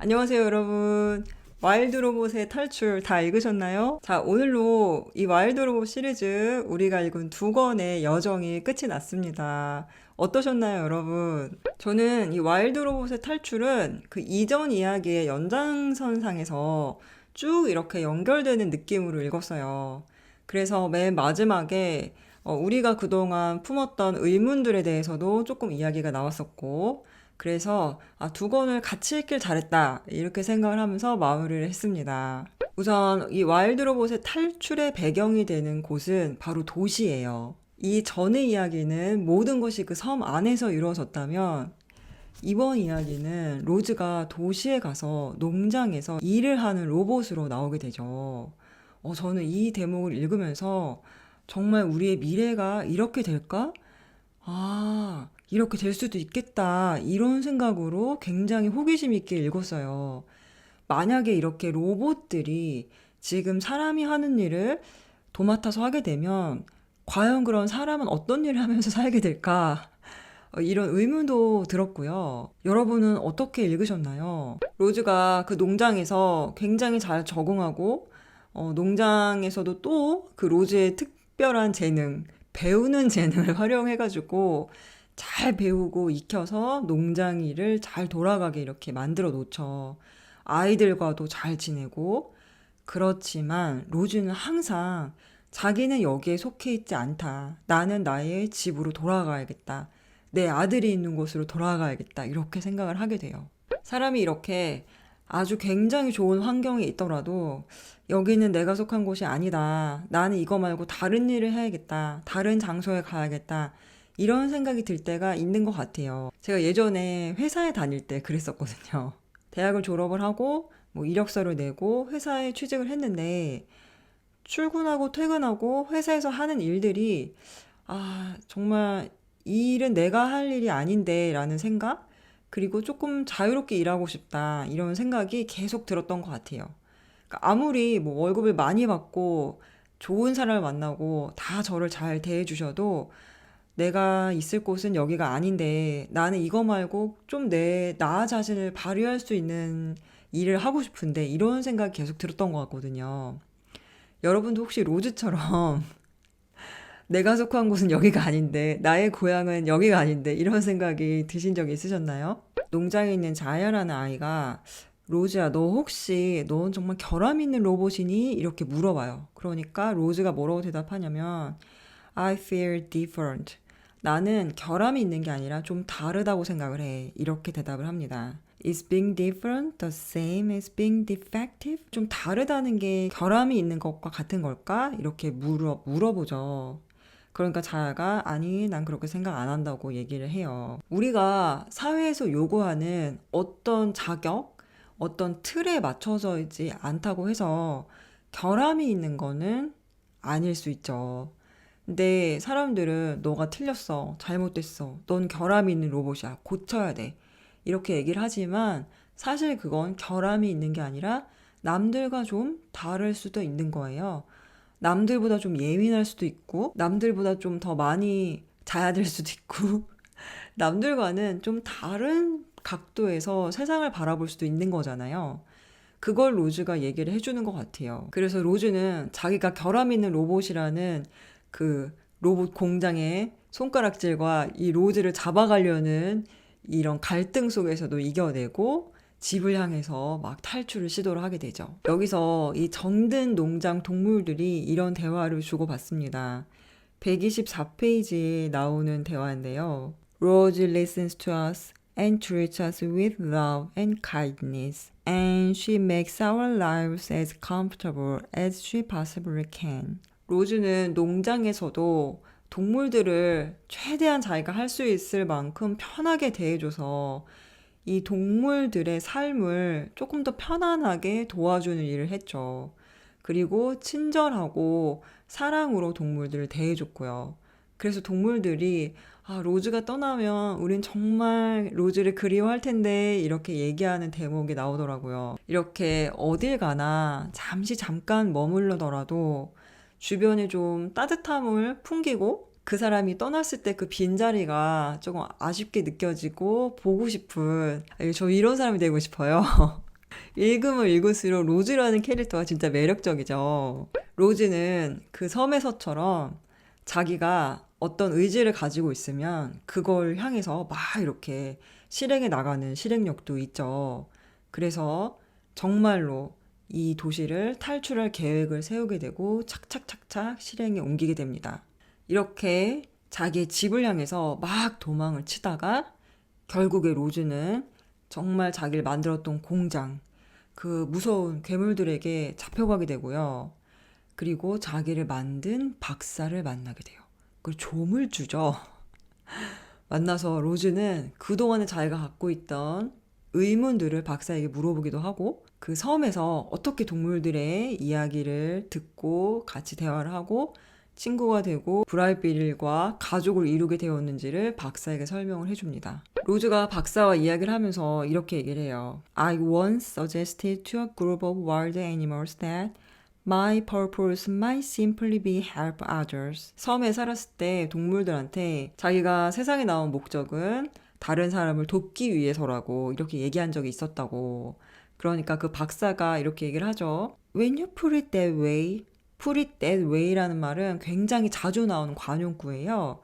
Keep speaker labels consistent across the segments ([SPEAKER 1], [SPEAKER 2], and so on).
[SPEAKER 1] 안녕하세요, 여러분. 와일드 로봇의 탈출 다 읽으셨나요? 자, 오늘로 이 와일드 로봇 시리즈 우리가 읽은 두 권의 여정이 끝이 났습니다. 어떠셨나요, 여러분? 저는 이 와일드 로봇의 탈출은 그 이전 이야기의 연장선상에서 쭉 이렇게 연결되는 느낌으로 읽었어요. 그래서 맨 마지막에 어, 우리가 그동안 품었던 의문들에 대해서도 조금 이야기가 나왔었고, 그래서 아, 두 권을 같이 읽길 잘했다. 이렇게 생각을 하면서 마무리를 했습니다. 우선 이 와일드 로봇의 탈출의 배경이 되는 곳은 바로 도시예요. 이 전의 이야기는 모든 것이 그 섬 안에서 이루어졌다면 이번 이야기는 로즈가 도시에 가서 농장에서 일을 하는 로봇으로 나오게 되죠. 어, 저는 이 대목을 읽으면서 정말 우리의 미래가 이렇게 될까? 아, 이렇게 될 수도 있겠다. 이런 생각으로 굉장히 호기심 있게 읽었어요. 만약에 이렇게 로봇들이 지금 사람이 하는 일을 도맡아서 하게 되면 과연 그런 사람은 어떤 일을 하면서 살게 될까? 어, 이런 의문도 들었고요. 여러분은 어떻게 읽으셨나요? 로즈가 그 농장에서 굉장히 잘 적응하고, 어, 농장에서도 또 그 로즈의 특별한 재능, 배우는 재능을 활용해가지고 잘 배우고 익혀서 농장 일을 잘 돌아가게 이렇게 만들어 놓죠. 아이들과도 잘 지내고, 그렇지만 로즈는 항상 자기는 여기에 속해 있지 않다. 나는 나의 집으로 돌아가야겠다. 내 아들이 있는 곳으로 돌아가야겠다. 이렇게 생각을 하게 돼요. 사람이 이렇게 아주 굉장히 좋은 환경에 있더라도 여기는 내가 속한 곳이 아니다. 나는 이거 말고 다른 일을 해야겠다. 다른 장소에 가야겠다. 이런 생각이 들 때가 있는 것 같아요. 제가 예전에 회사에 다닐 때 그랬었거든요. 대학을 졸업을 하고 뭐 이력서를 내고 회사에 취직을 했는데 출근하고 퇴근하고 회사에서 하는 일들이 아, 정말 이 일은 내가 할 일이 아닌데 라는 생각? 그리고 조금 자유롭게 일하고 싶다. 이런 생각이 계속 들었던 것 같아요. 그러니까 아무리 뭐 월급을 많이 받고 좋은 사람을 만나고 다 저를 잘 대해 주셔도 내가 있을 곳은 여기가 아닌데 나는 이거 말고 좀 내 나 자신을 발휘할 수 있는 일을 하고 싶은데 이런 생각이 계속 들었던 것 같거든요. 여러분도 혹시 로즈처럼 내가 속한 곳은 여기가 아닌데 나의 고향은 여기가 아닌데 이런 생각이 드신 적이 있으셨나요? 농장에 있는 자야라는 아이가 로즈야 너 혹시 넌 정말 결함 있는 로봇이니? 이렇게 물어봐요. 그러니까 로즈가 뭐라고 대답하냐면 I feel different. 나는 결함이 있는 게 아니라 좀 다르다고 생각을 해. 이렇게 대답을 합니다. Is being different the same as being defective? 좀 다르다는 게 결함이 있는 것과 같은 걸까? 이렇게 물어, 물어보죠. 그러니까 자아가 아니, 난 그렇게 생각 안 한다고 얘기를 해요. 우리가 사회에서 요구하는 어떤 자격, 어떤 틀에 맞춰서이지 않다고 해서 결함이 있는 거는 아닐 수 있죠. 근데 사람들은 너가 틀렸어. 잘못됐어. 넌 결함이 있는 로봇이야. 고쳐야 돼. 이렇게 얘기를 하지만 사실 그건 결함이 있는 게 아니라 남들과 좀 다를 수도 있는 거예요. 남들보다 좀 예민할 수도 있고, 남들보다 좀 더 많이 자야 될 수도 있고, 남들과는 좀 다른 각도에서 세상을 바라볼 수도 있는 거잖아요. 그걸 로즈가 얘기를 해주는 것 같아요. 그래서 로즈는 자기가 결함 있는 로봇이라는 그 로봇 공장의 손가락질과 이 로즈를 잡아가려는 이런 갈등 속에서도 이겨내고 집을 향해서 막 탈출을 시도를 하게 되죠. 여기서 이 정든 농장 동물들이 이런 대화를 주고받습니다. 124페이지에 나오는 대화인데요. Rose listens to us and treats us with love and kindness, and she makes our lives as comfortable as she possibly can. 로즈는 농장에서도 동물들을 최대한 자기가 할 수 있을 만큼 편하게 대해줘서 이 동물들의 삶을 조금 더 편안하게 도와주는 일을 했죠. 그리고 친절하고 사랑으로 동물들을 대해줬고요. 그래서 동물들이 아, 로즈가 떠나면 우린 정말 로즈를 그리워할 텐데 이렇게 얘기하는 대목이 나오더라고요. 이렇게 어딜 가나 잠시 잠깐 머물러더라도 주변에 좀 따뜻함을 풍기고 그 사람이 떠났을 때 그 빈자리가 조금 아쉽게 느껴지고 보고 싶은 아, 저 이런 사람이 되고 싶어요. 읽으면 읽을수록 로즈라는 캐릭터가 진짜 매력적이죠. 로즈는 그 섬에서처럼 자기가 어떤 의지를 가지고 있으면 그걸 향해서 막 이렇게 실행해 나가는 실행력도 있죠. 그래서 정말로 이 도시를 탈출할 계획을 세우게 되고 착착착착 실행에 옮기게 됩니다. 이렇게 자기의 집을 향해서 막 도망을 치다가 결국에 로즈는 정말 자기를 만들었던 공장, 그 무서운 괴물들에게 잡혀가게 되고요. 그리고 자기를 만든 박사를 만나게 돼요. 그 조물주죠. 만나서 로즈는 그동안에 자기가 갖고 있던 의문들을 박사에게 물어보기도 하고 그 섬에서 어떻게 동물들의 이야기를 듣고 같이 대화를 하고 친구가 되고 브라이빌과 가족을 이루게 되었는지를 박사에게 설명을 해줍니다. 로즈가 박사와 이야기를 하면서 이렇게 얘기를 해요. I once suggested to a group of wild animals that My purpose might simply be help others. 섬에 살았을 때 동물들한테 자기가 세상에 나온 목적은 다른 사람을 돕기 위해서라고 이렇게 얘기한 적이 있었다고. 그러니까 그 박사가 이렇게 얘기를 하죠. When you put it that way, put it that way라는 말은 굉장히 자주 나오는 관용구예요.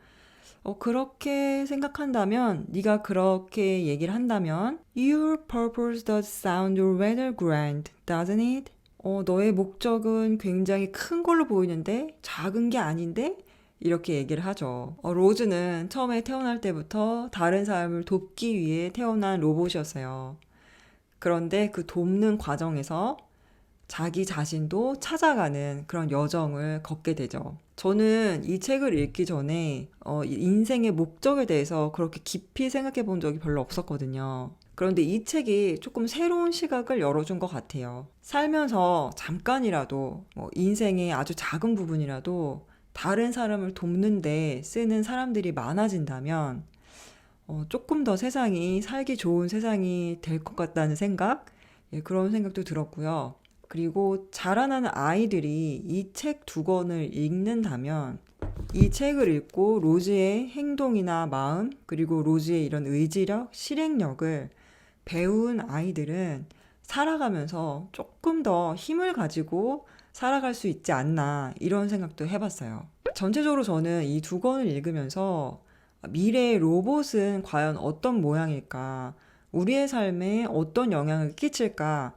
[SPEAKER 1] 어, 그렇게 생각한다면, 네가 그렇게 얘기를 한다면, Your purpose does sound rather grand, doesn't it? 어, 너의 목적은 굉장히 큰 걸로 보이는데 작은 게 아닌데 이렇게 얘기를 하죠. 어, 로즈는 처음에 태어날 때부터 다른 사람을 돕기 위해 태어난 로봇이었어요. 그런데 그 돕는 과정에서 자기 자신도 찾아가는 그런 여정을 걷게 되죠. 저는 이 책을 읽기 전에 어, 인생의 목적에 대해서 그렇게 깊이 생각해 본 적이 별로 없었거든요. 그런데 이 책이 조금 새로운 시각을 열어준 것 같아요. 살면서 잠깐이라도, 뭐 인생의 아주 작은 부분이라도 다른 사람을 돕는데 쓰는 사람들이 많아진다면, 어, 조금 더 세상이 살기 좋은 세상이 될 것 같다는 생각? 예, 그런 생각도 들었고요. 그리고 자라나는 아이들이 이 책 두 권을 읽는다면, 이 책을 읽고 로즈의 행동이나 마음, 그리고 로즈의 이런 의지력, 실행력을 배운 아이들은 살아가면서 조금 더 힘을 가지고 살아갈 수 있지 않나 이런 생각도 해봤어요. 전체적으로 저는 이 두 권을 읽으면서 미래의 로봇은 과연 어떤 모양일까? 우리의 삶에 어떤 영향을 끼칠까?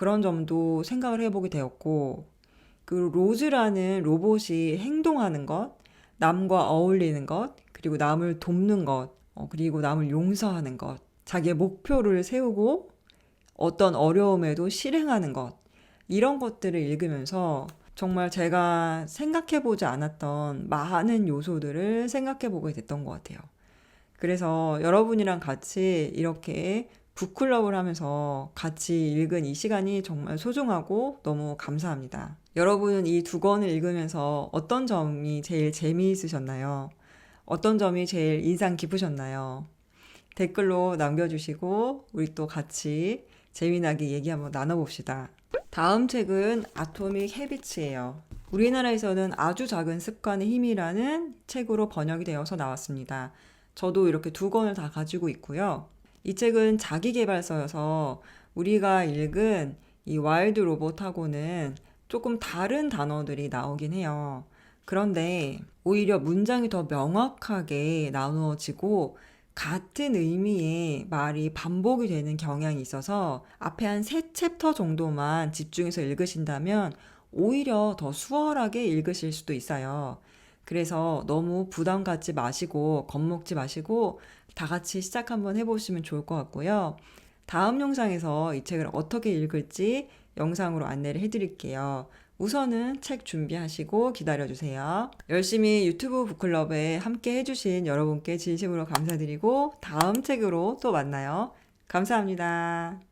[SPEAKER 1] 그런 점도 생각을 해보게 되었고, 그 로즈라는 로봇이 행동하는 것, 남과 어울리는 것, 그리고 남을 돕는 것, 어, 그리고 남을 용서하는 것, 자기의 목표를 세우고 어떤 어려움에도 실행하는 것, 이런 것들을 읽으면서 정말 제가 생각해보지 않았던 많은 요소들을 생각해보게 됐던 것 같아요. 그래서 여러분이랑 같이 이렇게 북클럽을 하면서 같이 읽은 이 시간이 정말 소중하고 너무 감사합니다. 여러분은 이 두 권을 읽으면서 어떤 점이 제일 재미있으셨나요? 어떤 점이 제일 인상 깊으셨나요? 댓글로 남겨주시고 우리 또 같이 재미나게 얘기 한번 나눠봅시다. 다음 책은 아토믹 헤비츠예요. 우리나라에서는 아주 작은 습관의 힘이라는 책으로 번역이 되어서 나왔습니다. 저도 이렇게 두 권을 다 가지고 있고요. 이 책은 자기개발서여서 우리가 읽은 이 와일드 로봇하고는 조금 다른 단어들이 나오긴 해요. 그런데 오히려 문장이 더 명확하게 나누어지고 같은 의미의 말이 반복이 되는 경향이 있어서 앞에 한 세 챕터 정도만 집중해서 읽으신다면 오히려 더 수월하게 읽으실 수도 있어요. 그래서 너무 부담 갖지 마시고 겁먹지 마시고 다 같이 시작 한번 해보시면 좋을 것 같고요. 다음 영상에서 이 책을 어떻게 읽을지 영상으로 안내를 해드릴게요. 우선은 책 준비하시고 기다려주세요. 열심히 유튜브 북클럽에 함께 해주신 여러분께 진심으로 감사드리고 다음 책으로 또 만나요. 감사합니다.